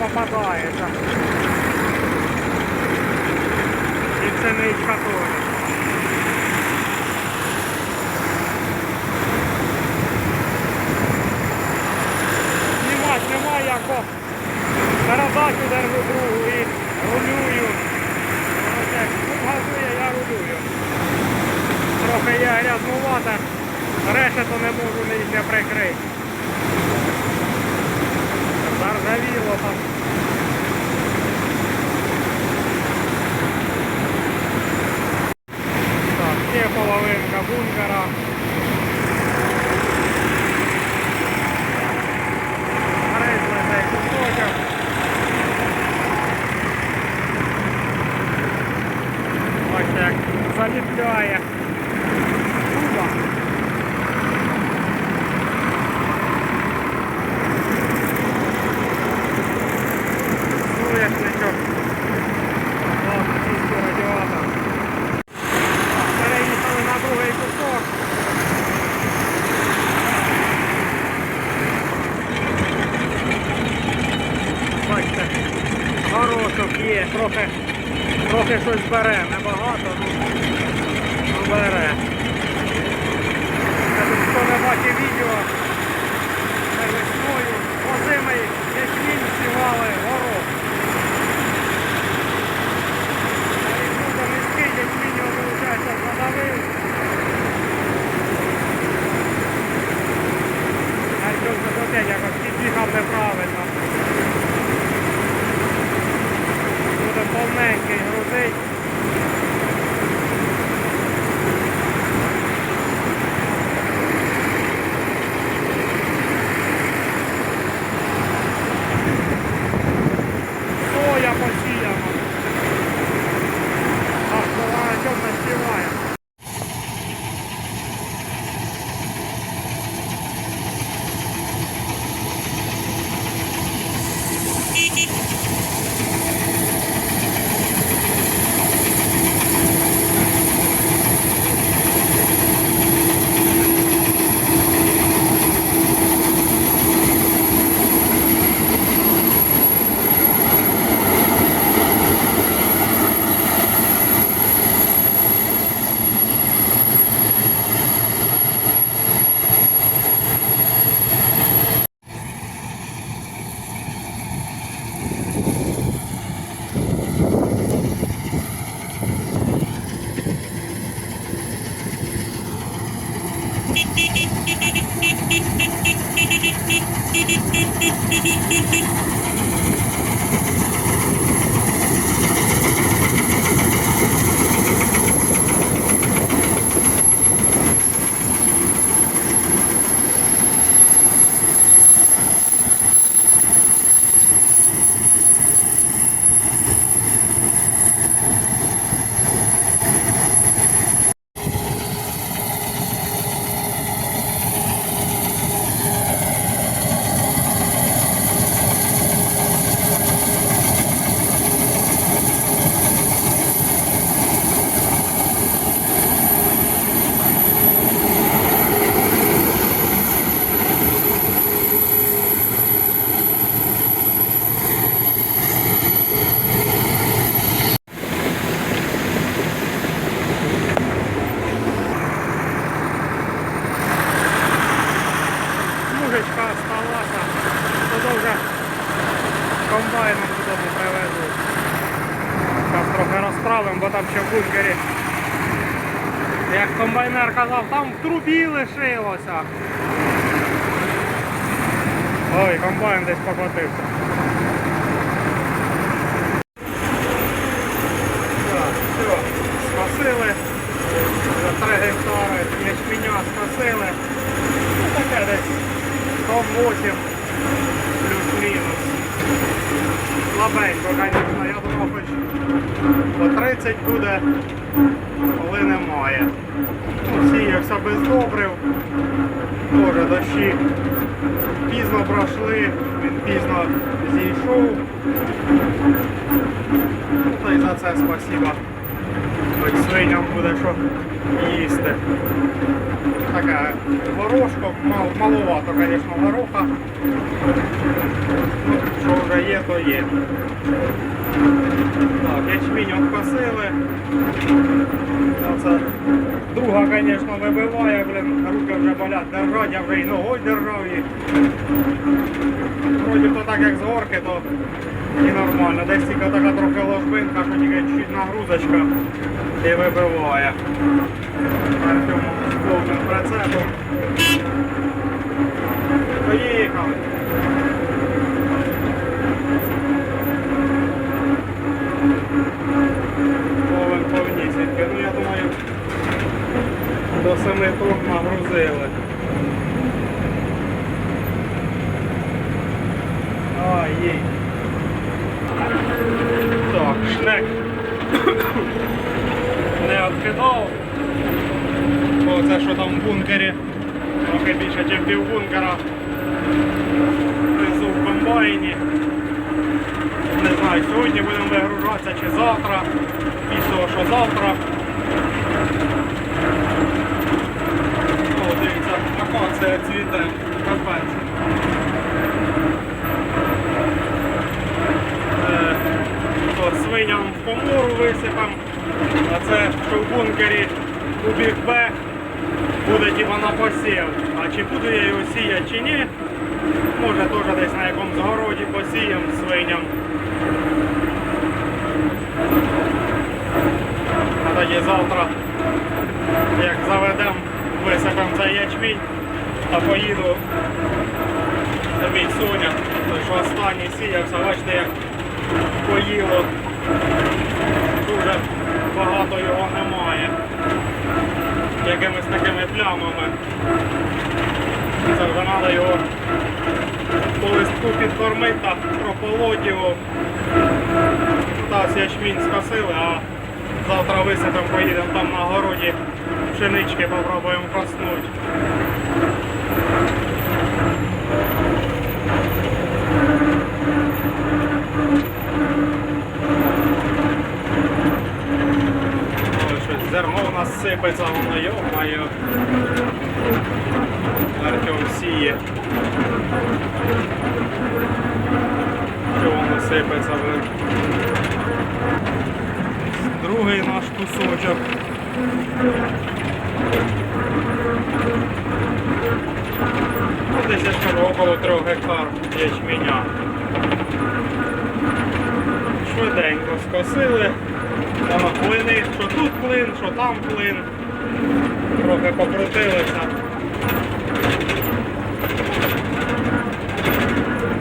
трохи попадається. І пшеничка теж. Знімати немає як, бо передачу держу другу і рулюю. Тут газує, я рулюю. Трохи є грязнувате, решету не можу ніяк прикрити. Заржавіло там. Так, є половинка бункера. Гризли кусочок. Ось як заліпляє. Куба. Соняшничок. От, чистий радіатор. Так, Переїхали на другий кусок. Бачите, горошок є, трохи, трохи щось бере, небагато, ну, ну бере. Хто не бачив відео, це весною озимий ячмінь сівали горох. Він дуже низький, ячмінь його, виходить, задавив. Там ще в бункері. Як комбайнер казав, там в трубі лишилося. Ой, комбайн десь покотився. Так, все, скосили. За 3 гектари ячменя скосили. Ну таке десь 108 плюс-мінус. Слабенько, звісно, я думав, хоч по 30 буде, коли немає. Ну, сіявся без добрив, теж дощі пізно пройшли, він пізно зійшов. Та й за це спасибо. Хоч свиням буде що їсти. Така ворожка, мал, маловато, звісно, Що вже є, то є. Так, ячмінь обкосили. Оце друга, звісно, вибиває, блін, руки вже болять, держать, я вже і ногою держав і вроді то так як з горки, то і нормально. Десь тільки така трохи ложбинка, що тільки чуть нагрузочка і вибиває. Артем з повним прицепом. Поїхали. Ну я думаю, до 7 тонн нагрузили. Ай, їй. Так, шнек не відкидав. Бо це що там в бункері, трохи більше, ніж пів бункера. Внизу в комбайні. Не знаю, сьогодні будемо вигружатися чи завтра. Після що завтра. О, дивіться, акація цвіте. Капець. Е, то свиням в комору висипам, а це що в бункері у бік Б буде типа на посів. А чи буду я його сіяти чи ні, може теж десь на якомусь городі посіям свиням. Тоді завтра, як заведемо, висипемо цей ячмінь, а поїду мій Соня, той що останній сіявся, бачите, як поїло. Дуже багато його немає. Якимись такими плямами. Це вже треба його по листку підкормити та прополоть його. Зараз ячмінь скосили, а завтра висипемо, поїдемо там на городі пшенички попробуємо щось зерно у нас сипеться, воно йо-моє. Артем сіє. Що воно сипеться, блин. Другий наш кусочок. Ну, Десь скажу около 3 гектар ячменя. Швиденько скосили. Воно клини, що тут клин, що там клин. Трохи покрутилися.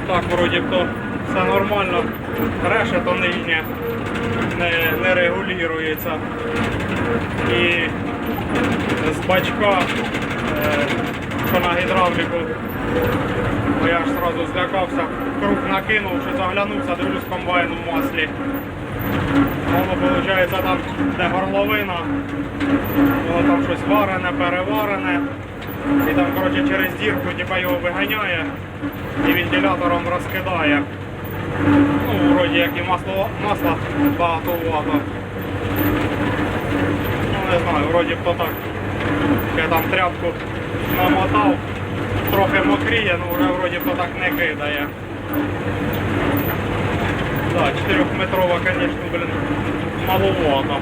Так, вроді то все нормально. Решето нижнє не, не регулюється. І з бачка, е, що на гідравліку, бо я ж одразу злякався, круг накинув, що заглянувся, дивлюсь комбайн у маслі. Воно виходить там, де горловина, воно там щось варене, переварене. І там коротше, через дірку його виганяє і вентилятором розкидає. Ну, вроді як і масло, масла багатовато. Ну не знаю, вроді б то так. Я там тряпку намотав, трохи мокріє, ну вже вроді б то так не кидає. Да, 4-метрова, конечно, блин, маловато.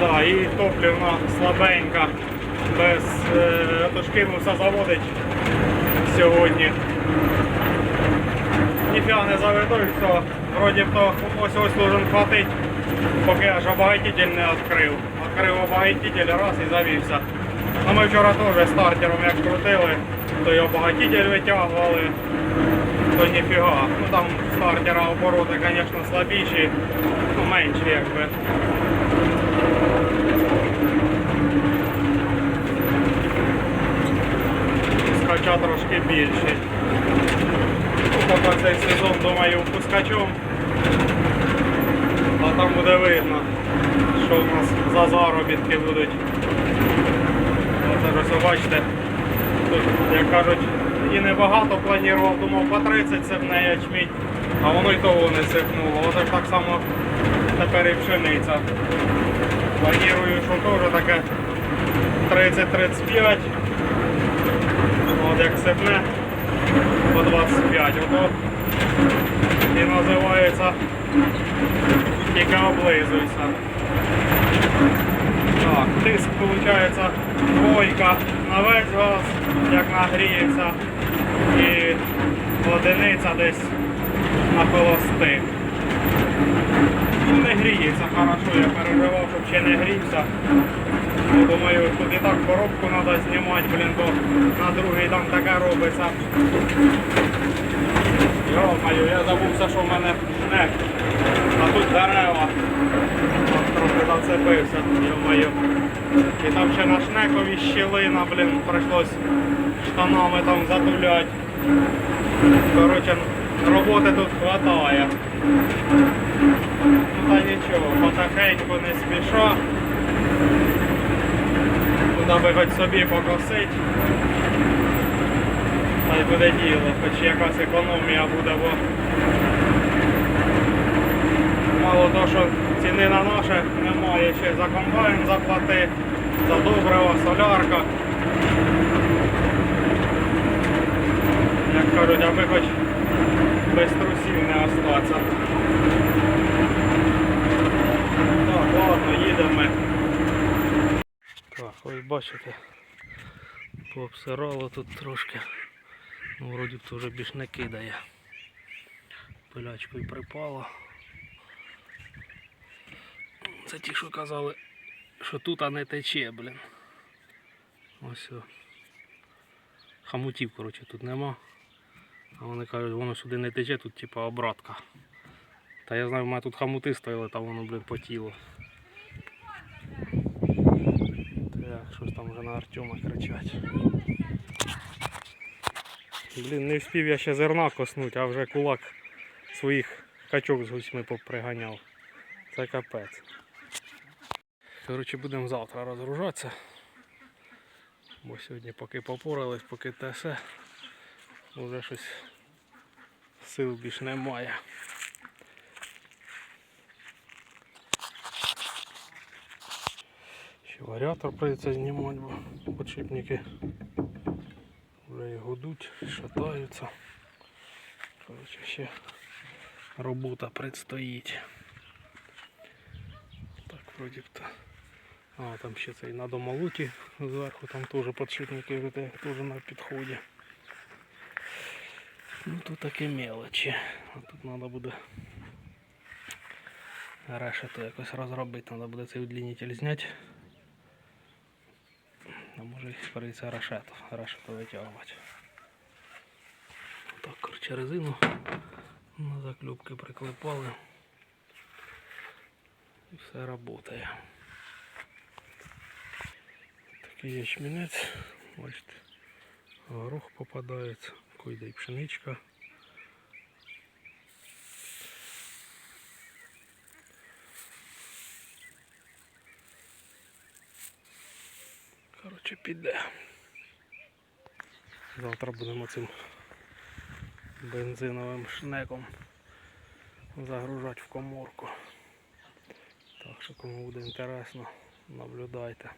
Да, і топлівна слабенька. Без е, то ж кинувся заводить сьогодні. Ніфіга не заведу і все. Вроді б то ось ось должен хватить, поки аж обагатитель не відкрив. Відкрив обагатитель раз і завівся. А ми вчора теж стартером як крутили, то й обагатитель витягували, то ніфіга. Ну там стартера обороти, звісно, слабіші, ну менші якби. Пускача трошки більші. Поки цей сезон, думаю, пускачом. А там буде видно, що в нас за заробітки будуть. Ж бачите, тут, як кажуть, і небагато планував, думав по 30 сипне ячмінь, а воно й того не сипнуло. Ж так само тепер і пшениця. Планую, що теж таке 30-35. От як сипне, по 25. Ото і називається тільки облизуйся. Так, тиск виходить двойка на весь газ, як нагріється, і одиниця десь на холостих. Ну не гріється хорошо, я переживав, щоб ще не грівся. Думаю, тут і так коробку треба знімати, блін, бо на другий там таке робиться. Йо-моє, я забувся, що в мене шнек. А тут дерева. Трохи зацепився, йо-моє. І там ще на шнекові щілина, блін, прийшлось штанами там затуляти. Коротше, роботи тут хватає. Ну та нічого, потихеньку не спіша. Куди би хоч собі покосить. Та й буде діло, хоч якась економія буде, бо мало того, що ціни на наше немає, ще за комбайн заплати, за добрива, солярка. Як кажуть, аби хоч без трусів не остатися. Так, ладно, ось бачите, пообсирало тут трошки. Ну, вроді б вже більш не кидає. Пилячкою припало. Це ті, що казали, що тут а не тече, блін. Ось. Хамутів, коротше, тут нема. А вони кажуть, воно сюди не тече, тут типа обратка. Та я знаю, в мене тут хамути стояли, там воно, блін, потіло. Так, щось там вже на Артема кричать. Блін, не встиг я ще зерна коснуть, а вже кулак своїх качок з гусьми поприганяв. Це капець. Коротше, будемо завтра розгружатися. Бо сьогодні поки попорались, поки те все, вже щось сил більш немає. Варіатор прийдеться знімати, бо подшипники вже і гудуть, шатаються. Коротше, ще робота предстоїть. Так, вроді б то. А, там ще цей на домолуті зверху, там теж подшипники теж на підході. Ну тут такі мелочі. А тут треба буде решето якось розробити, треба буде цей удлінитель зняти. А може прийдеться рашету, решето витягувати. Так, короче, резину на заклюпки приклепали. І все працює. Такий ячмінець. Бачите, горох попадається, койде і пшеничка. Коротше, піде. Завтра будемо цим бензиновим шнеком загружати в коморку. Так що кому буде інтересно, наблюдайте.